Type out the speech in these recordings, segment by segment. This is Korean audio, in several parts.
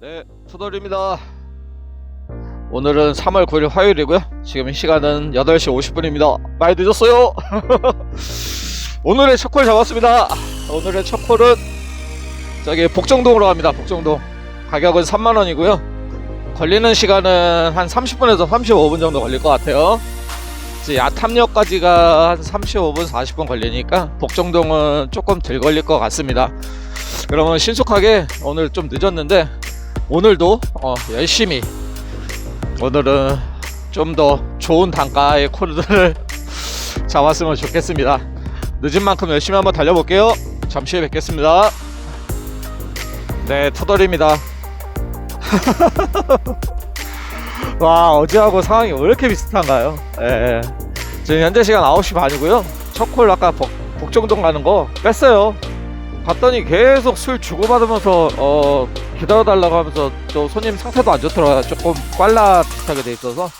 네, 투덜입니다. 오늘은 3월 9일 화요일이고요. 지금 시간은 8시 50분입니다. 많이 늦었어요. 오늘의 첫 콜 잡았습니다. 오늘의 첫 콜은 저기 복정동으로 갑니다. 복정동. 가격은 3만 원이고요. 걸리는 시간은 한 30분에서 35분 정도 걸릴 것 같아요. 야탐역까지가 한 35분, 40분 걸리니까 복정동은 조금 덜 걸릴 것 같습니다. 그러면 신속하게 오늘 좀 늦었는데 오늘도 어, 열심히 오늘은 좀 더 좋은 단가의 콜들을 잡았으면 좋겠습니다. 늦은 만큼 열심히 한번 달려볼게요. 잠시 후에 뵙겠습니다. 네, 투덜입니다. 와, 어제하고 상황이 왜 이렇게 비슷한가요? 예. 지금 현재 시간 9시 반이고요. 첫콜 아까 복, 복정동 가는 거 뺐어요. 봤더니 계속 술 주고받으면서 어 기다려달라고 하면서 또 손님 상태도 안 좋더라고요 조금 꽐라 비슷하게 돼 있어서.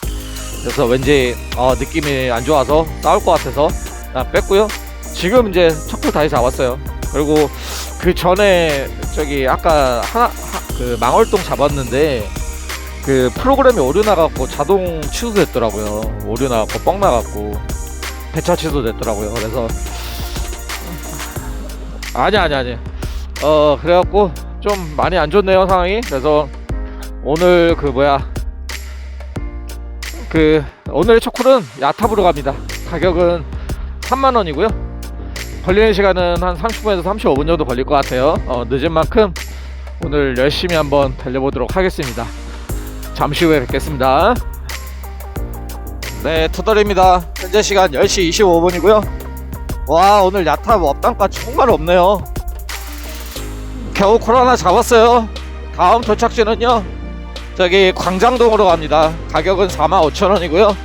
그래서 왠지 어 느낌이 안 좋아서 싸울 것 같아서 그냥 뺐고요. 지금 이제 척도 다시 잡았어요. 그리고 그 전에 저기 아까 하나 하- 그 망월동 잡았는데 그 프로그램이 오류 나갖고 자동 취소됐더라고요. 오류 나갖고 뻥 나갖고 배차 취소됐더라고요. 그래서 아니 아니 아니 어 그래갖고 좀 많이 안 좋네요 상황이. 그래서 오늘 그 뭐야. 그 오늘의 초콜은 야탑으로 갑니다. 가격은 3만원이고요. 걸리는 시간은 한 30분에서 35분 정도 걸릴 것 같아요. 어, 늦은 만큼 오늘 열심히 한번 달려보도록 하겠습니다. 잠시 후에 뵙겠습니다. 네 투덜입니다. 현재 시간 10시 25분이고요 와 오늘 야탑 업단가 정말 없네요. 겨우 코로나 잡았어요. 다음 도착지는요 저기 광장동으로 갑니다. 가격은 45,000원이고요.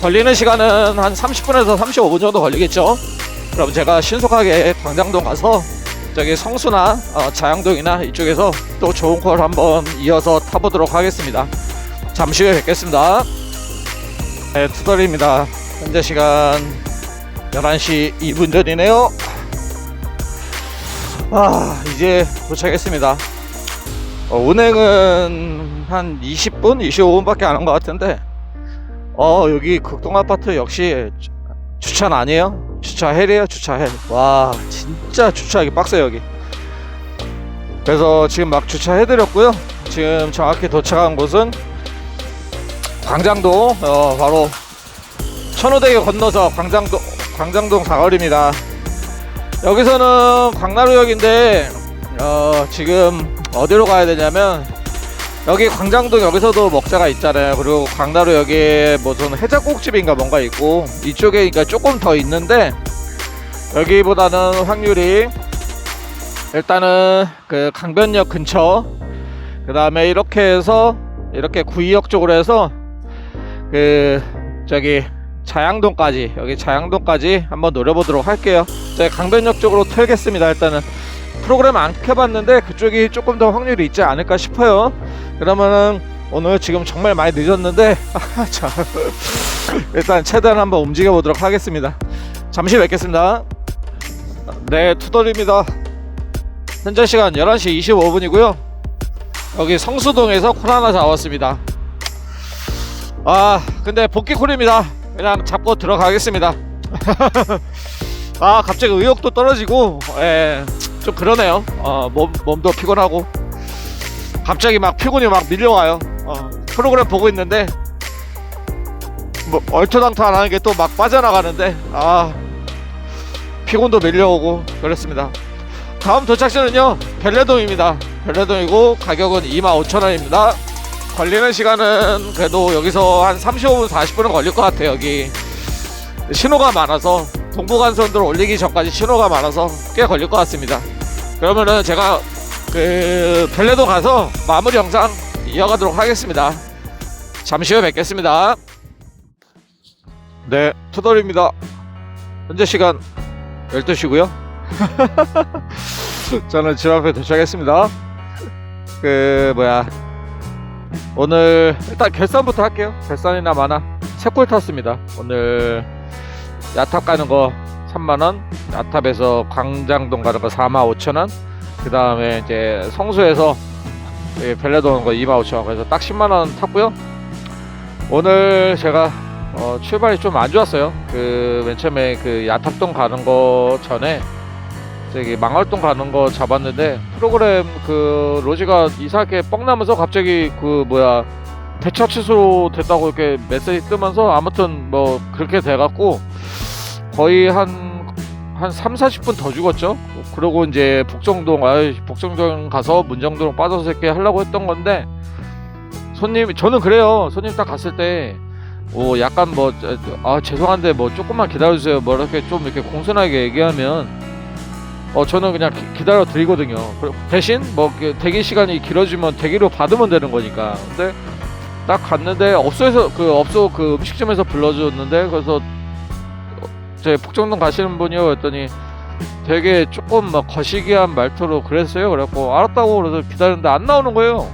걸리는 시간은 한 30분에서 35분 정도 걸리겠죠. 그럼 제가 신속하게 광장동 가서 저기 성수나 어, 자양동이나 이쪽에서 또 좋은 콜 한번 이어서 타보도록 하겠습니다. 잠시 후에 뵙겠습니다. 네 투덜입니다. 현재 시간 11시 2분 전이네요. 아, 이제 도착했습니다. 어, 운행은 한 20분, 25분밖에 안 한 것 같은데, 어, 여기 극동 아파트 역시 주- 주차는 아니에요. 주차 헬이에요, 주차 헬. 와, 진짜 주차하기 빡세요, 여기. 그래서 지금 막 주차해드렸고요. 지금 정확히 도착한 곳은 광장동, 어, 바로 천호대교 건너서 광장동, 광장동 사거리입니다. 여기서는 광나루역인데 어, 지금 어디로 가야 되냐면 여기 광장동 여기서도 먹자가 있잖아요. 그리고 광나루역에 무슨 해장국집인가 뭔가 있고 이쪽에 그러니까 조금 더 있는데 여기보다는 확률이 일단은 그 강변역 근처 그 다음에 이렇게 해서 이렇게 구이역 쪽으로 해서 그 저기 자양동까지 여기 자양동까지 한번 노려보도록 할게요. 제가 강변역 쪽으로 털겠습니다 일단은. 프로그램 안 켜봤는데 그쪽이 조금 더 확률이 있지 않을까 싶어요. 그러면은 오늘 지금 정말 많이 늦었는데 아, 자, 일단 최대한 한번 움직여 보도록 하겠습니다. 잠시 뵙겠습니다. 네 투덜입니다. 현재 시간 11시 25분이고요. 여기 성수동에서 콜 하나 잡았습니다. 아 근데 복귀 콜입니다 그냥 잡고 들어가겠습니다. 아 갑자기 의욕도 떨어지고 예, 좀 그러네요. 어, 몸 몸도 피곤하고 갑자기 막 피곤이 막 밀려와요. 어, 프로그램 보고 있는데 뭐 얼토당토 안 하는 게 또 막 빠져나가는데 아 피곤도 밀려오고 그렇습니다. 다음 도착지는요 별내동입니다. 별내동이고 가격은 25,000원입니다. 걸리는 시간은 그래도 여기서 한 35분 40분은 걸릴 것 같아요 여기. 신호가 많아서 동부간선도로 올리기 전까지 신호가 많아서 꽤 걸릴 것 같습니다. 그러면은 제가 그 별내도 가서 마무리 영상 이어가도록 하겠습니다. 잠시 후에 뵙겠습니다. 네 투덜입니다. 현재 시간 12시고요. 저는 집 앞에 도착했습니다. 그 뭐야 오늘 일단 결산부터 할게요. 결산이나 마나 세골 탔습니다. 오늘 야탑 가는 거 3만원, 야탑에서 광장동 가는 거 4만 5천원, 그 다음에 이제 성수에서 예, 벨레 도는 거 25,000원 그래서 딱 10만원 탔고요 오늘 제가 어, 출발이 좀 안 좋았어요 그 맨 처음에 그 야탑동 가는 거 전에 저기 망월동 가는 거 잡았는데 프로그램 그 로지가 이상하게 뻥 나면서 갑자기 그 뭐야 대차 취소 됐다고 이렇게 메시지 뜨면서 아무튼 뭐 그렇게 돼갖고 거의 한 한 3, 40분 더 죽었죠. 그러고 이제 북정동, 아 북정동 가서 문정동 빠져서 이렇게 하려고 했던 건데 손님, 저는 그래요. 손님 딱 갔을 때, 뭐 약간 뭐, 아 죄송한데 뭐 조금만 기다려주세요. 뭐 이렇게 좀 이렇게 공손하게 얘기하면, 어 저는 그냥 기, 다려 드리거든요. 대신 뭐 이렇게 대기 시간이 길어지면 대기로 받으면 되는 거니까. 근데 딱 갔는데 업소에서 그 업소 그 음식점에서 불러줬는데 그래서 제 북정동 가시는 분이요. 했더니 되게 조금 막 거시기한 말투로 그랬어요. 그래갖고 알았다고 그래서 기다렸는데 안 나오는 거예요.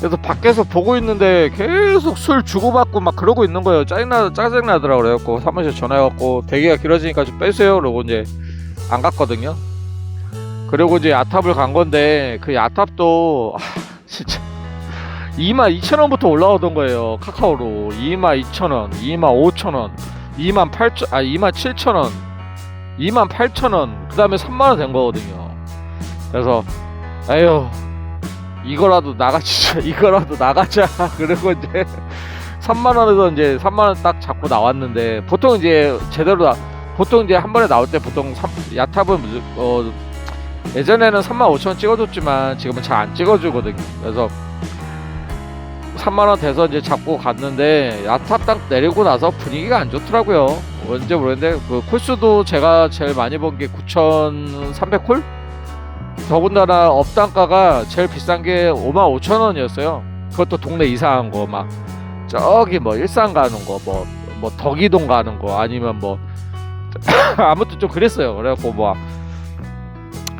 그래서 밖에서 보고 있는데 계속 술 주고받고 막 그러고 있는 거예요. 짜증나 짜증나더라고 그래갖고 사무실 전화해갖고 대기가 길어지니까 좀 빼세요. 그러고 이제 안 갔거든요. 그리고 이제 야탑을 간 건데 그 야탑도 아, 진짜. 22,000원부터 올라오던 거예요 카카오로. 22,000원 25,000원 2만 8천 아 2만 7천 원 2만 8천 원그 다음에 3만 원 된 거거든요. 그래서 아유 이거라도 나가자 이거라도 나가자. 그리고 이제 3만 원에서 이제 3만 원 딱 잡고 나왔는데 보통 이제 제대로 나 보통 이제 한 번에 나올 때 보통 3, 야탑은 어 예전에는 3만 5천 원 찍어줬지만 지금은 잘 안 찍어주거든요 그래서 3만 원 돼서 이제 잡고 갔는데 야탑 딱 내리고 나서 분위기가 안 좋더라고요. 언제 모르겠는데 그 콜수도 제가 제일 많이 본 게 9,300콜? 더군다나 업단가가 제일 비싼 게 5만 5천 원이었어요. 그것도 동네 이상한 거 막 저기 뭐 일산 가는 거 뭐 뭐 덕이동 가는 거 아니면 뭐 아무튼 좀 그랬어요. 그래갖고 뭐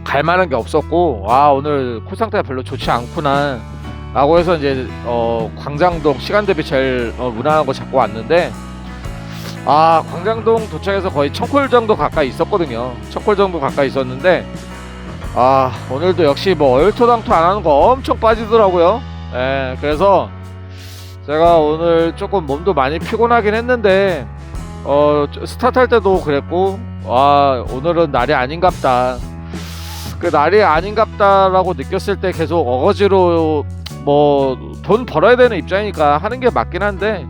갈만한 게 없었고 와 오늘 콜 상태가 별로 좋지 않구나. 라고 해서 이제 어 광장동 시간 대비 제일 어, 무난한 거 잡고 왔는데 아 광장동 도착해서 거의 천콜 정도 가까이 있었거든요 천콜 정도 가까이 있었는데 아 오늘도 역시 뭐 얼토당토 안 하는 거 엄청 빠지더라고요 예 그래서 제가 오늘 조금 몸도 많이 피곤하긴 했는데 어 스타트 할 때도 그랬고 와 오늘은 날이 아닌갑다 그 날이 아닌갑다라고 느꼈을 때 계속 어거지로 뭐 돈 벌어야 되는 입장이니까 하는 게 맞긴 한데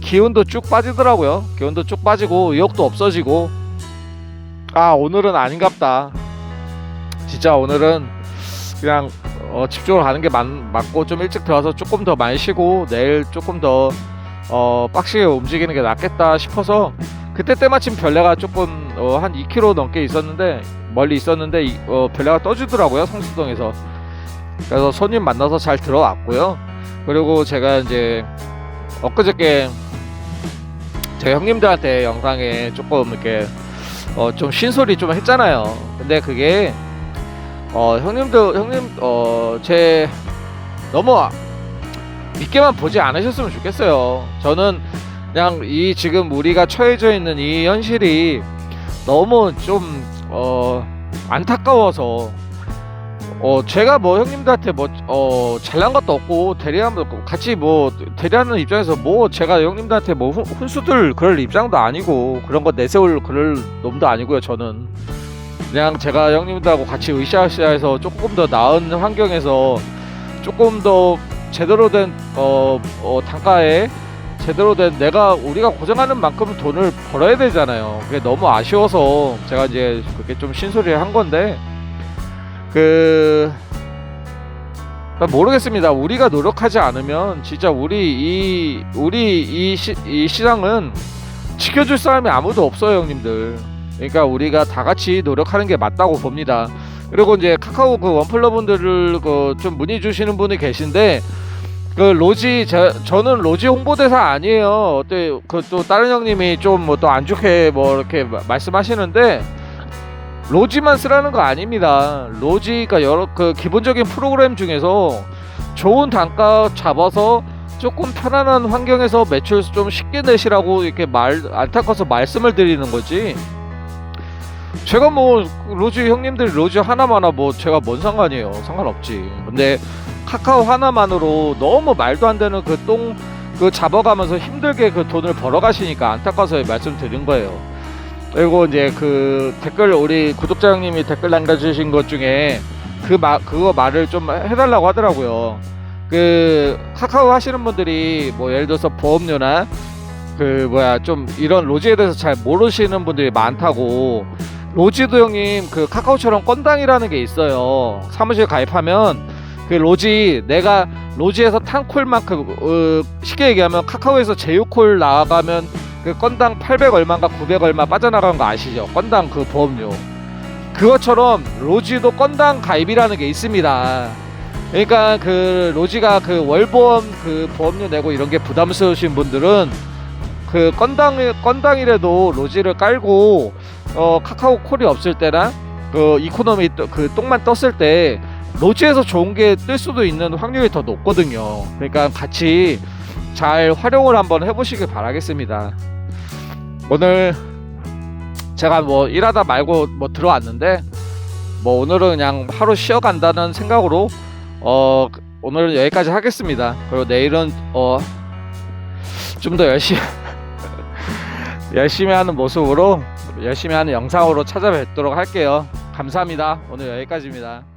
기운도 쭉 빠지더라고요. 기운도 쭉 빠지고 의욕도 없어지고 아 오늘은 아닌갑다. 진짜 오늘은 그냥 어, 집중을 하는 게 맞, 맞고 좀 일찍 들어와서 조금 더 많이 쉬고 내일 조금 더 어, 빡시게 움직이는 게 낫겠다 싶어서 그때 때마침 별내가 조금 어, 한 2km 넘게 있었는데 멀리 있었는데 이, 어, 별내가 떠주더라고요 성수동에서 그래서 손님 만나서 잘 들어왔고요. 그리고 제가 이제 엊그저께 제 형님들한테 영상에 조금 이렇게 어좀 쉰소리 좀 했잖아요. 근데 그게 어 형님들 형님 어 제 너무 믿게만 보지 않으셨으면 좋겠어요. 저는 그냥 이 지금 우리가 처해져 있는 이 현실이 너무 좀 어 안타까워서 어 제가 뭐 형님들한테 뭐 어 잘난 것도 없고 대리하면 같이 뭐 대리하는 입장에서 뭐 제가 형님들한테 뭐 훈, 훈수들 그럴 입장도 아니고 그런 거 내세울 그럴 놈도 아니고요 저는 그냥 제가 형님들하고 같이 으쌰으쌰해서 조금 더 나은 환경에서 조금 더 제대로 된 어, 어 단가에 제대로 된 내가 우리가 고생하는 만큼 돈을 벌어야 되잖아요. 그게 너무 아쉬워서 제가 이제 그렇게 좀 신소리를 한 건데 그 모르겠습니다. 우리가 노력하지 않으면 진짜 우리 이 우리 이, 시, 이 시장은 지켜줄 사람이 아무도 없어요, 형님들. 그러니까 우리가 다 같이 노력하는 게 맞다고 봅니다. 그리고 이제 카카오 그 원플러 분들을 그 좀 문의 주시는 분이 계신데 그 로지 저, 저는 로지 홍보대사 아니에요. 어때 그또 다른 형님이 좀 뭐 또 안 좋게 뭐 이렇게 말씀하시는데 로지만 쓰라는 거 아닙니다. 로지가 여러 그 기본적인 프로그램 중에서 좋은 단가 잡아서 조금 편안한 환경에서 매출 좀 쉽게 내시라고 이렇게 말 안타까워서 말씀을 드리는 거지. 제가 뭐 로지 형님들 로지 하나만아 뭐 제가 뭔 상관이에요. 상관없지. 근데 카카오 하나만으로 너무 말도 안 되는 그똥그 잡아가면서 힘들게 그 돈을 벌어가시니까 안타까워서 말씀드린 거예요. 그리고 이제 그 댓글 우리 구독자 형님이 댓글 남겨주신 것 중에 그 말 그거 말을 좀 해달라고 하더라고요. 그 카카오 하시는 분들이 뭐 예를 들어서 보험료나 그 뭐야 좀 이런 로지에 대해서 잘 모르시는 분들이 많다고 로지도 형님 그 카카오처럼 건당이라는 게 있어요. 사무실 가입하면 그 로지 내가 로지에서 탄 콜만큼 어, 쉽게 얘기하면 카카오에서 제휴콜 나가면 그 건당 800 얼마인가 900 얼마 빠져나가는 거 아시죠? 건당 그 보험료. 그것처럼 로지도 건당 가입이라는 게 있습니다. 그러니까 그 로지가 그 월보험 그 보험료 내고 이런 게 부담스러우신 분들은 그 건당 건당이라도 로지를 깔고 어 카카오 콜이 없을 때나 그 이코노미 떠- 그 똥만 떴을 때 로지에서 좋은 게 뜰 수도 있는 확률이 더 높거든요. 그러니까 같이 잘 활용을 한번 해보시길 바라겠습니다. 오늘 제가 뭐 일하다 말고 뭐 들어왔는데 뭐 오늘은 그냥 하루 쉬어간다는 생각으로 어 오늘은 여기까지 하겠습니다. 그리고 내일은 어 좀 더 열심히 열심히 하는 모습으로 열심히 하는 영상으로 찾아뵙도록 할게요. 감사합니다. 오늘 여기까지입니다.